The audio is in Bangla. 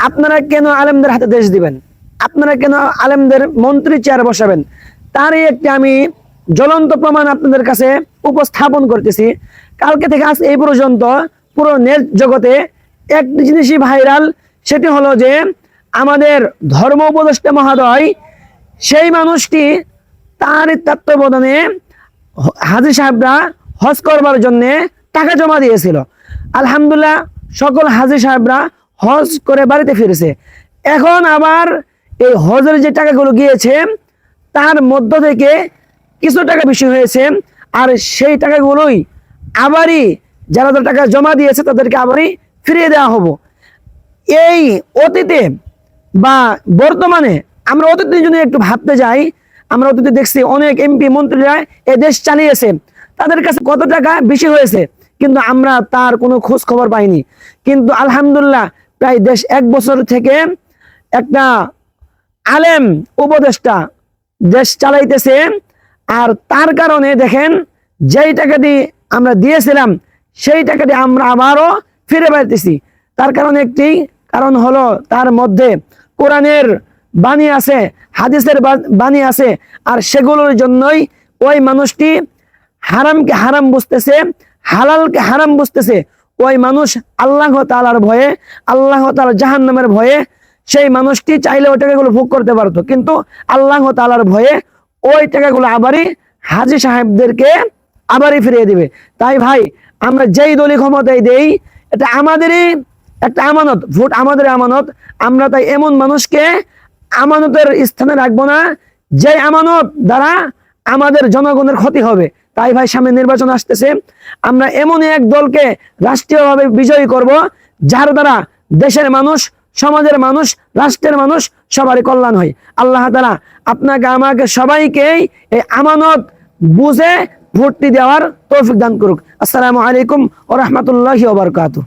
আপনারা কেন আলেমদের হাতে দেশ দিবেন? আপনারা কেন আলেমদের মন্ত্রী চেয়ার বসাবেন? তারই একটি আমি জ্বলন্ত প্রমাণ আপনাদের কাছে উপস্থাপন করতেছি। কালকে থেকে আজ এই পর্যন্ত পুরো নেট জগতে একটি জিনিসই ভাইরাল, সেটি হলো যে আমাদের ধর্ম উপদেষ্টা মহোদয়, সেই মানুষটি তার তত্ত্বাবধানে হ- হাজি সাহেবরা হজ করবার জন্যে টাকা জমা দিয়েছিল। আলহামদুলিল্লাহ, সকল হাজি সাহেবরা হজ করে বাড়িতে ফিরেছে। এখন আবার এই হজের যে টাকাগুলো গিয়েছে, তার মধ্য থেকে কিছু টাকা বেশি হয়েছে, আর সেই টাকাগুলোই আবারই যারা যারা টাকা জমা দিয়েছে, তাদেরকে আবারই ফিরিয়ে দেওয়া হব। এই অতীতে বা বর্তমানে আমরা অতীতে যদি একটু ভাবতে যাই। আমরা অতীতে দেখছি অনেক এমপি মন্ত্রীরা এ দেশ চালিয়েছে। তাদের কাছে কত টাকা বেশি হয়েছে? কিন্তু আমরা তার কোনো খোঁজ খবর পাইনি। কিন্তু আলহামদুলিল্লাহ প্রায় দেশ এক বছর থেকে একটা আলেম উপদেষ্টা দেশ চালাইতেছে। আর তার কারণে দেখেন, যেই টাকাটি আমরা দিয়েছিলাম, সেই টাকাটি আমরা আবারও ফিরে পাইতেছি। তার কারণ একটি কারণ হলো, তার মধ্যে কোরআনের বাণী আছে, হাদিসের বাণী আছে, আর সেগুলোর জন্যই ওই মানুষটি হারামকে হারাম বুঝতেছে, হালালকে হারাম বুঝতেছে। ওই মানুষ আল্লাহ তালার ভয়ে, আল্লাহ তালার জাহান নামের ভয়ে, সেই মানুষটি চাইলে ওই টাকাগুলো ভোগ করতে পারতো। কিন্তু আল্লাহ তালার ভয়ে ওই টাকাগুলো আবারই হাজি সাহেবদেরকে আবারই ফিরিয়ে দিবে। তাই ভাই, আমরা যেই দলীয় ক্ষমতায় দেই, এটা আমাদেরই একটা আমানত, ভোট আমাদের আমানত। আমরা তাই এমন মানুষকে আমানতের স্থানে রাখব না যে আমানত দ্বারা আমাদের জনগণের ক্ষতি হবে। তাই ভাই সামনে নির্বাচন আসতেছে। আমরা এমন এক দলকে রাষ্ট্রীয়ভাবে বিজয়ী করব, যার দ্বারা দেশের মানুষ, সমাজের মানুষ, রাষ্ট্রের মানুষ সবারই কল্যাণ হয়। আল্লাহ তালা আপনাকে, আমাকে সবাইকেই এই আমানত বুঝে ভর্তি দেওয়ার তৌফিক দান করুক। আসসালামু আলাইকুম ও রহমতুল্লাহ ওবরকাতু